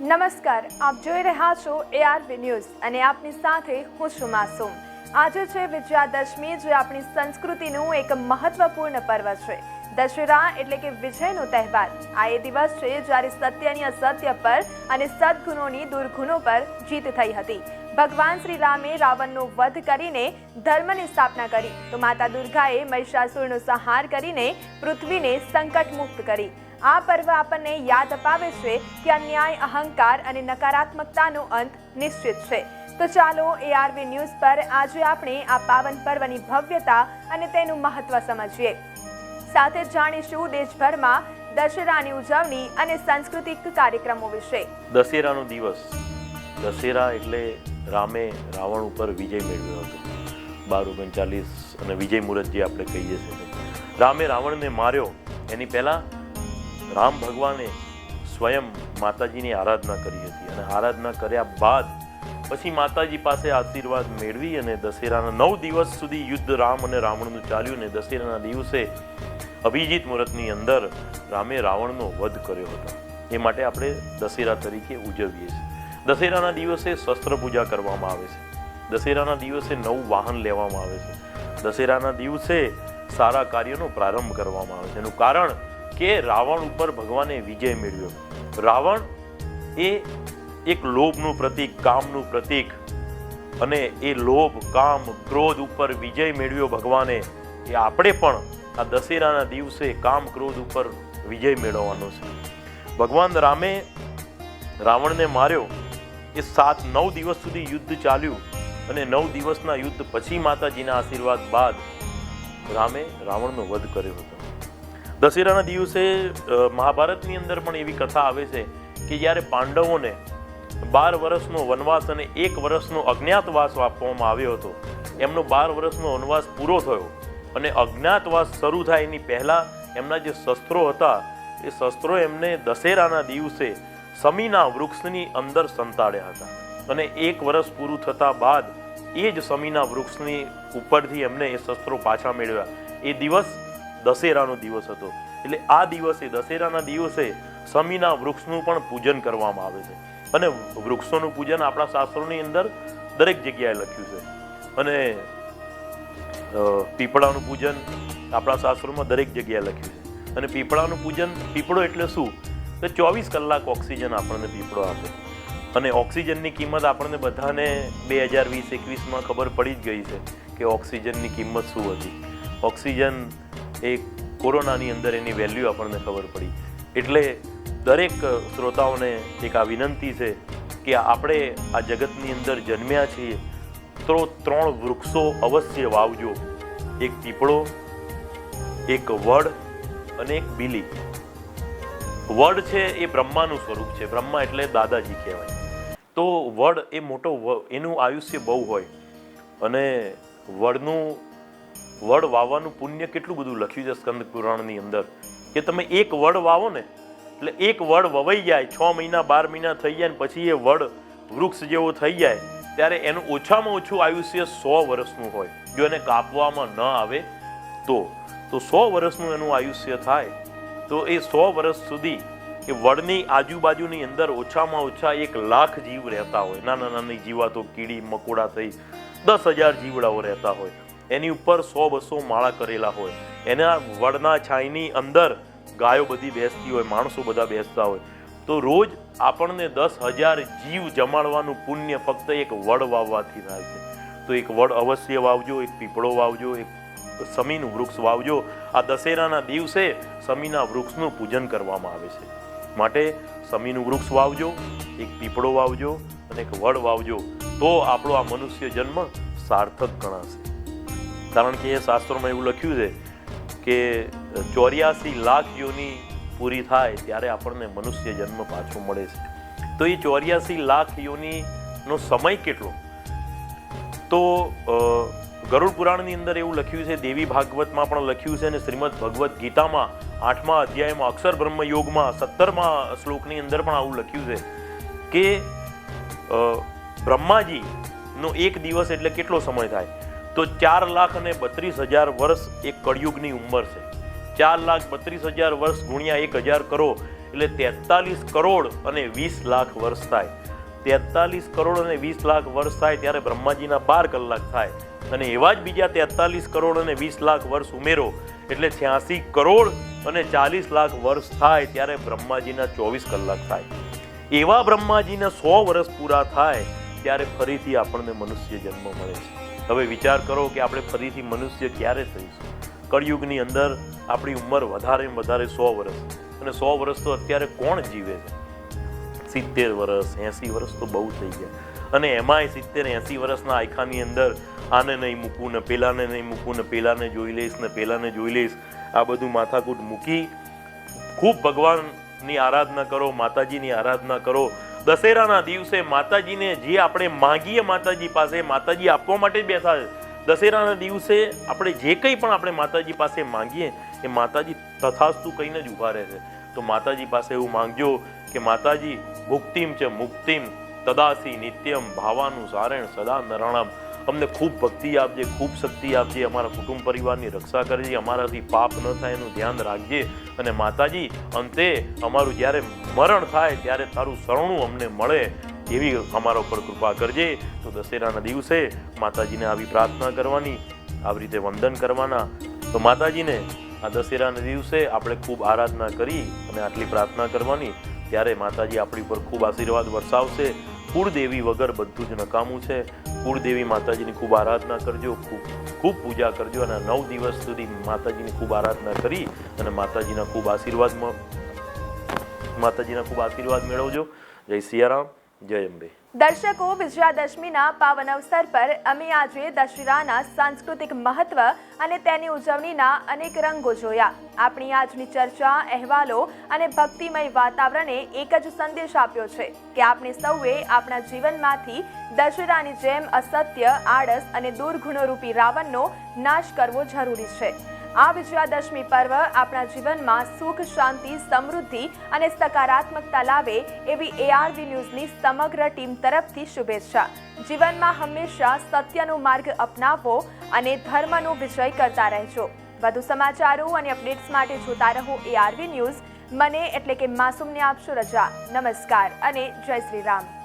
નમસ્કાર, આપ જોઈ રહ્યા છો એઆરબી ન્યૂઝ અને આપની સાથે હું છું માસૂમ. આજે છે વિજયાદશમી, જે આપણી સંસ્કૃતિનું એક મહત્વપૂર્ણ પર્વ છે. દશેરા એટલે કે વિજયનો તહેવાર. આ એ દિવસ છે જ્યારે સત્યની અસત્ય પર અને સદગુણોની દુર્ગુણો પર જીત થઈ હતી. ભગવાન શ્રી રામે રાવણનો વધ કરીને ધર્મની સ્થાપના કરી. તો માતા દુર્ગાએ મહિષાસુરનો સંહાર કરીને પૃથ્વીને સંકટ મુક્ત કરી. આ પર્વ આપણને યાદ અપાવે છે કે અન્યાય, અહંકાર અને નકારાત્મકતાનો અંત નિશ્ચિત છે. તો ચાલો એઆરવી ન્યૂઝ પર આજે આપણે આ પાવન પર્વની ભવ્યતા અને તેનું મહત્વ સમજીએ. સાથે જાણીશું દેશભરમાં દશેરાની ઉજવણી અને સાંસ્કૃતિક કાર્યક્રમો વિશે. દશેરાનો દિવસ. દશેરા એટલે રામે રાવણ ઉપર વિજય મેળવ્યો હતો. બાર ઓગણચાલીસ અને વિજય મુહૂર્ત જે આપણે કહીએ છીએ. રામે રાવણને માર્યો. એની પહેલાં રામ ભગવાને સ્વયં માતાજીની આરાધના કરી હતી અને આરાધના કર્યા બાદ પછી માતાજી પાસે આશીર્વાદ મેળવી અને દશેરાના નવ દિવસ સુધી યુદ્ધ રામ અને રાવણનું ચાલ્યું અને દશેરાના દિવસે અભિજીત મુહૂર્તની અંદર રામે રાવણનો વધ કર્યો હતો. એ માટે આપણે દશેરા તરીકે ઉજવીએ છીએ. દશેરાના દિવસે શસ્ત્ર પૂજા કરવામાં આવે છે. દશેરાના દિવસે નવું વાહન લેવામાં આવે છે. દશેરાના દિવસે સારા કાર્યનો પ્રારંભ કરવામાં આવે છે. એનું કારણ કે રાવણ ઉપર ભગવાને વિજય મેળવ્યો. રાવણ એ એક લોભનું પ્રતીક, કામનું પ્રતીક અને એ લોભ, કામ, ક્રોધ ઉપર વિજય મેળવ્યો ભગવાને. એ આપણે પણ આ દશેરાના દિવસે કામ, ક્રોધ ઉપર વિજય મેળવવાનો છે. ભગવાન રામે રાવણને માર્યો. એ સાત, નવ દિવસ સુધી યુદ્ધ ચાલ્યું અને નવ દિવસના યુદ્ધ પછી માતાજીના આશીર્વાદ બાદ રામે રાવણનો વધ કર્યો હતો. દશેરાના દિવસે મહાભારતની અંદર પણ એવી કથા આવે છે કે જ્યારે પાંડવોને બાર વર્ષનો વનવાસ અને એક વર્ષનો અજ્ઞાતવાસ આપવામાં આવ્યો હતો, એમનો બાર વર્ષનો વનવાસ પૂરો થયો અને અજ્ઞાતવાસ શરૂ થાય એની પહેલાં એમના જે શસ્ત્રો હતા, એ શસ્ત્રો એમને દશેરાના દિવસે સમીના વૃક્ષની અંદર સંતાડ્યા હતા અને એક વર્ષ પૂરું થતા બાદ એ જ સમીના વૃક્ષની ઉપરથી એમને એ શસ્ત્રો પાછા મેળવ્યા. એ દિવસ દશેરાનો દિવસ હતો. એટલે આ દિવસે, દશેરાના દિવસે સમીના વૃક્ષનું પણ પૂજન કરવામાં આવે છે. અને વૃક્ષોનું પૂજન આપણા શાસ્ત્રોની અંદર દરેક જગ્યાએ લખ્યું છે. અને પીપળાનું પૂજન આપણા શાસ્ત્રોમાં દરેક જગ્યાએ લખ્યું છે. અને પીપળાનું પૂજન, પીપળો એટલે શું? કે ચોવીસ કલાક ઓક્સિજન આપણને પીપળો આપે. અને ઓક્સિજનની કિંમત આપણને બધાને બે હજાર વીસ, એકવીસમાં ખબર પડી જ ગઈ છે કે ઓક્સિજનની કિંમત શું હતી. ઓક્સિજન એ કોરોનાની અંદર એની વેલ્યુ આપણને ખબર પડી. એટલે દરેક શ્રોતાઓને એક આ વિનંતી છે કે આપણે આ જગતની અંદર જન્મ્યા છીએ, તો ત્રણ વૃક્ષો અવશ્ય વાવજો. એક પીપળો, એક વડ અને એક બીલી. વડ છે એ બ્રહ્માનું સ્વરૂપ છે. બ્રહ્મા એટલે દાદાજી કહેવાય. તો વડ એ મોટો એનું આયુષ્ય બહુ હોય. અને વડનું વડ વાવવાનું પુણ્ય કેટલું બધું લખ્યું છે સ્કંદ પુરાણની અંદર? કે તમે એક વડ વાવો ને, એટલે એક વડ વવાઈ જાય, છ મહિના, બાર મહિના થઈ જાય ને પછી એ વડ વૃક્ષ જેવો થઈ જાય, ત્યારે એનું ઓછામાં ઓછું આયુષ્ય સો વર્ષનું હોય. જો એને કાપવામાં ન આવે તો તો સો વર્ષનું એનું આયુષ્ય થાય. તો એ સો વર્ષ સુધી એ વડની આજુબાજુની અંદર ઓછામાં ઓછા એક લાખ જીવ રહેતા હોય. નાના નાની જીવાતો, કીડી, મકોડા થઈ દસ હજાર જીવડાઓ રહેતા હોય. એની ઉપર સો બસો માળા કરેલા હોય. એના વડના છાંયની અંદર ગાયો બધી બેસતી હોય, માણસો બધા બેસતા હોય. તો રોજ આપણને દસ હજાર જીવ જમાડવાનું પુણ્ય ફક્ત એક વડ વાવવાથી થાય છે. તો એક વડ અવશ્ય વાવજો, એક પીપળો વાવજો, એક સમીનું વૃક્ષ વાવજો. આ દશેરાના દિવસે સમીના વૃક્ષનું પૂજન કરવામાં આવે છે. માટે સમીનું વૃક્ષ વાવજો, એક પીપળો વાવજો અને એક વડ વાવજો. તો આપણો આ મનુષ્ય જન્મ સાર્થક ગણાશે. કારણ કે એ શાસ્ત્રોમાં એવું લખ્યું છે કે ચોર્યાસી લાખ યોની પૂરી થાય ત્યારે આપણને મનુષ્ય જન્મ પાછો મળે છે. તો એ ચોર્યાસી લાખ યોનીનો સમય કેટલો? તો ગરુડ પુરાણની અંદર એવું લખ્યું છે, દેવી ભાગવતમાં પણ લખ્યું છે અને શ્રીમદ ભગવદ્ ગીતામાં આઠમા અધ્યાયમાં અક્ષર બ્રહ્મ યોગમાં સત્તરમા શ્લોકની અંદર પણ આવું લખ્યું છે કે બ્રહ્માજીનો એક દિવસ એટલે કેટલો સમય થાય? તો ચાર લાખ અને બત્રીસ હજાર વર્ષ એક કળિયુગની ઉંમર છે. ચાર લાખ બત્રીસ હજાર વર્ષ ગુણ્યા એક હજાર કરો એટલે તેતાલીસ કરોડ અને વીસ લાખ વર્ષ થાય. તેતાલીસ કરોડ અને વીસ લાખ વર્ષ થાય ત્યારે બ્રહ્માજીના બાર કલાક થાય અને એવા જ બીજા તેતાલીસ કરોડ અને વીસ લાખ વર્ષ ઉમેરો, એટલે છ્યાસી કરોડ અને ચાલીસ લાખ વર્ષ થાય ત્યારે બ્રહ્માજીના ચોવીસ કલાક થાય. એવા બ્રહ્માજીના સો વર્ષ પૂરા થાય ત્યારે ફરીથી આપણને મનુષ્ય જન્મ મળે છે. હવે વિચાર કરો કે આપણે ફરીથી મનુષ્ય ક્યારે થઈશું? કળિયુગની અંદર આપણી ઉંમર વધારે વધારે સો વર્ષ. અને સો વર્ષ તો અત્યારે કોણ જીવે છે? સિત્તેર વર્ષ, એંસી વર્ષ તો બહુ થઈ ગયા. અને એમાંય સિત્તેર, એંસી વર્ષના આયખાની અંદર આને નહીં મૂકવું ને પેલાને નહીં મૂકવું ને પેલાને જોઈ લઈશ, ને પેલાને જોઈ લઈશ. આ બધું માથાકૂટ મૂકી ખૂબ ભગવાનની આરાધના કરો, માતાજીની આરાધના કરો દશેરાના દિવસે માતાજીને જે આપણે માંગીએ માતાજી પાસે, માતાજી આપવા માટે બેઠા છે. દશેરાના દિવસે આપણે જે કંઈ પણ આપણે માતાજી પાસે માંગીએ, એ માતાજી તથાસ્તુ કહીને જ ઊભા રહે છે. તો માતાજી પાસે એવું માંગજો કે માતાજી ભુક્તિમ છે મુક્તિમ, તદાસી નિત્યમ ભાવાનું સારેણ સદા નરણામ. અમને ખૂબ ભક્તિ આપજે, ખૂબ શક્તિ આપજે, અમારા કુટુંબ પરિવારની રક્ષા કરજે, અમારાથી પાપ ન થાય એનું ધ્યાન રાખજે. અને માતાજી, અંતે અમારું જ્યારે મરણ થાય ત્યારે તારું શરણું અમને મળે એવી અમારા ઉપર કૃપા કરજે. તો દશેરાના દિવસે માતાજીને આવી પ્રાર્થના કરવાની, આવી રીતે વંદન કરવાના. તો માતાજીને આ દશેરાના દિવસે આપણે ખૂબ આરાધના કરી અને આટલી પ્રાર્થના કરવાની. ત્યારે માતાજી આપણી ઉપર ખૂબ આશીર્વાદ વરસાવશે. કુળદેવી વગર બધું જ નકામું છે. કુળદેવી માતાજીની ખૂબ આરાધના કરજો, ખૂબ ખૂબ પૂજા કરજો અને નવ દિવસ સુધી માતાજીની ખૂબ આરાધના કરી અને માતાજીના ખૂબ આશીર્વાદ માતાજીના ખૂબ આશીર્વાદ મેળવજો. જય સિયારામ, જય અંબે. દર્શકો વિજયાદશમીના પાવન અવસર પર અમે આજે દશેરાના સાંસ્કૃતિક મહત્વ અને તેની ઉજવણીના અનેક રંગો જોયા. આપણી આજની ચર્ચા, અહેવાલો અને ભક્તિમય વાતાવરણે એક જ સંદેશ આપ્યો છે કે આપણે સૌએ આપણા જીવનમાંથી દશેરાની જેમ અસત્ય, આળસ અને દુર્ગુણોરૂપી રાવણનો નાશ કરવો જરૂરી છે. આ વિજયાદશમી પર્વ આપણા જીવનમાં સુખ, શાંતિ, સમૃદ્ધિ અને સકારાત્મકતા લાવે એવી એઆરવી ન્યૂઝની સમગ્ર ટીમ તરફથી શુભેચ્છા. જીવનમાં હંમેશા સત્યનો માર્ગ અપનાવો અને ધર્મનો વિજય કરતા રહેજો. વધુ સમાચારો અને અપડેટ્સ માટે જોતા રહો એઆરવી ન્યૂઝ. મને એટલે કે માસુમને આપશો રજા. નમસ્કાર અને જય શ્રી રામ.